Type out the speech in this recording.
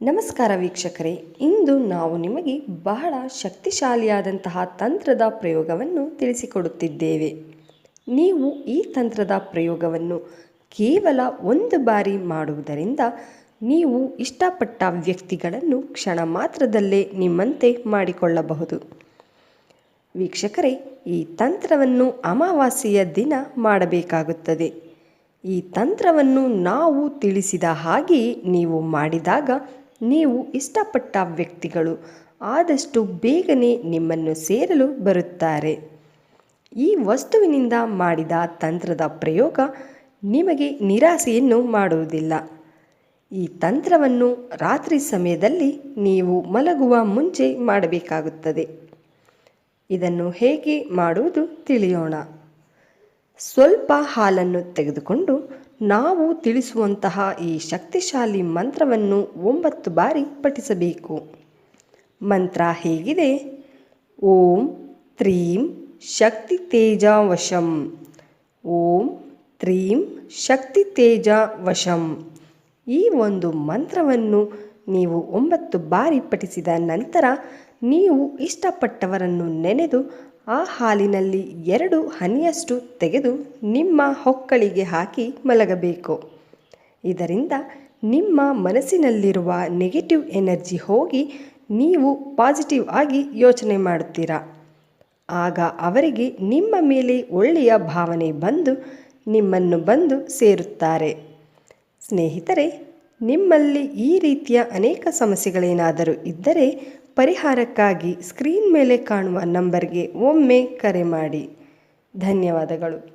ನಮಸ್ಕಾರ ವೀಕ್ಷಕರೇ, ಇಂದು ನಾವು ನಿಮಗೆ ಬಹಳ ಶಕ್ತಿಶಾಲಿಯಾದಂತಹ ತಂತ್ರದ ಪ್ರಯೋಗವನ್ನು ತಿಳಿಸಿಕೊಡುತ್ತಿದ್ದೇವೆ. ನೀವು ಈ ತಂತ್ರದ ಪ್ರಯೋಗವನ್ನು ಕೇವಲ ಒಂದು ಬಾರಿ ಮಾಡುವುದರಿಂದ ನೀವು ಇಷ್ಟಪಟ್ಟ ವ್ಯಕ್ತಿಗಳನ್ನು ಕ್ಷಣ ಮಾತ್ರದಲ್ಲೇ ನಿಮ್ಮಂತೆ ಮಾಡಿಕೊಳ್ಳಬಹುದು. ವೀಕ್ಷಕರೇ, ಈ ತಂತ್ರವನ್ನು ಅಮಾವಾಸ್ಯೆಯ ದಿನ ಮಾಡಬೇಕಾಗುತ್ತದೆ. ಈ ತಂತ್ರವನ್ನು ನಾವು ತಿಳಿಸಿದ ಹಾಗೆಯೇ ನೀವು ಮಾಡಿದಾಗ ನೀವು ಇಷ್ಟಪಟ್ಟ ವ್ಯಕ್ತಿಗಳು, ಆದಷ್ಟು ಬೇಗನೆ ನಿಮ್ಮನ್ನು ಸೇರಲು ಬರುತ್ತಾರೆ. ಈ ವಸ್ತುವಿನಿಂದ ಮಾಡಿದ ತಂತ್ರದ ಪ್ರಯೋಗ ನಿಮಗೆ ನಿರಾಸೆಯನ್ನು ಮಾಡುವುದಿಲ್ಲ. ಈ ತಂತ್ರವನ್ನು ರಾತ್ರಿ ಸಮಯದಲ್ಲಿ ನೀವು ಮಲಗುವ ಮುಂಚೆ ಮಾಡಬೇಕಾಗುತ್ತದೆ. ಇದನ್ನು ಹೇಗೆ ಮಾಡುವುದು ತಿಳಿಯೋಣ. ಸ್ವಲ್ಪ ಹಾಲನ್ನು ತೆಗೆದುಕೊಂಡು ನಾವು ತಿಳಿಸುವಂತಹ ಈ ಶಕ್ತಿಶಾಲಿ ಮಂತ್ರವನ್ನು ಒಂಬತ್ತು ಬಾರಿ ಪಠಿಸಬೇಕು. ಮಂತ್ರ ಹೇಗಿದೆ? ಓಂ ತ್ರೀಂ ಶಕ್ತಿ ತೇಜ ವಶಂ ಓಂ ತ್ರೀಂ ಶಕ್ತಿ ತೇಜ ವಶಂ ಈ ಒಂದು ಮಂತ್ರವನ್ನು ನೀವು ಒಂಬತ್ತು ಬಾರಿ ಪಠಿಸಿದ ನಂತರ ನೀವು ಇಷ್ಟಪಟ್ಟವರನ್ನು ನೆನೆದು ಆ ಹಾಲಿನಲ್ಲಿ ಎರಡು ಹನಿಯಷ್ಟು ತೆಗೆದು ನಿಮ್ಮ ಹೊಕ್ಕಳಿಗೆ ಹಾಕಿ ಮಲಗಬೇಕು. ಇದರಿಂದ ನಿಮ್ಮ ಮನಸ್ಸಿನಲ್ಲಿರುವ ನೆಗೆಟಿವ್ ಎನರ್ಜಿ ಹೋಗಿ ನೀವು ಪಾಸಿಟಿವ್ ಆಗಿ ಯೋಚನೆ ಮಾಡುತ್ತೀರಾ. ಆಗ ಅವರಿಗೆ ನಿಮ್ಮ ಮೇಲೆ ಒಳ್ಳೆಯ ಭಾವನೆ ಬಂದು ನಿಮ್ಮನ್ನು ಬಂದು ಸೇರುತ್ತಾರೆ. ಸ್ನೇಹಿತರೆ, ನಿಮ್ಮಲ್ಲಿ ಈ ರೀತಿಯ ಅನೇಕ ಸಮಸ್ಯೆಗಳೇನಾದರೂ ಇದ್ದರೆ ಪರಿಹಾರಕ್ಕಾಗಿ ಸ್ಕ್ರೀನ್ ಮೇಲೆ ಕಾಣುವ ನಂಬರ್ಗೆ ಒಮ್ಮೆ ಕರೆ ಮಾಡಿ. ಧನ್ಯವಾದಗಳು.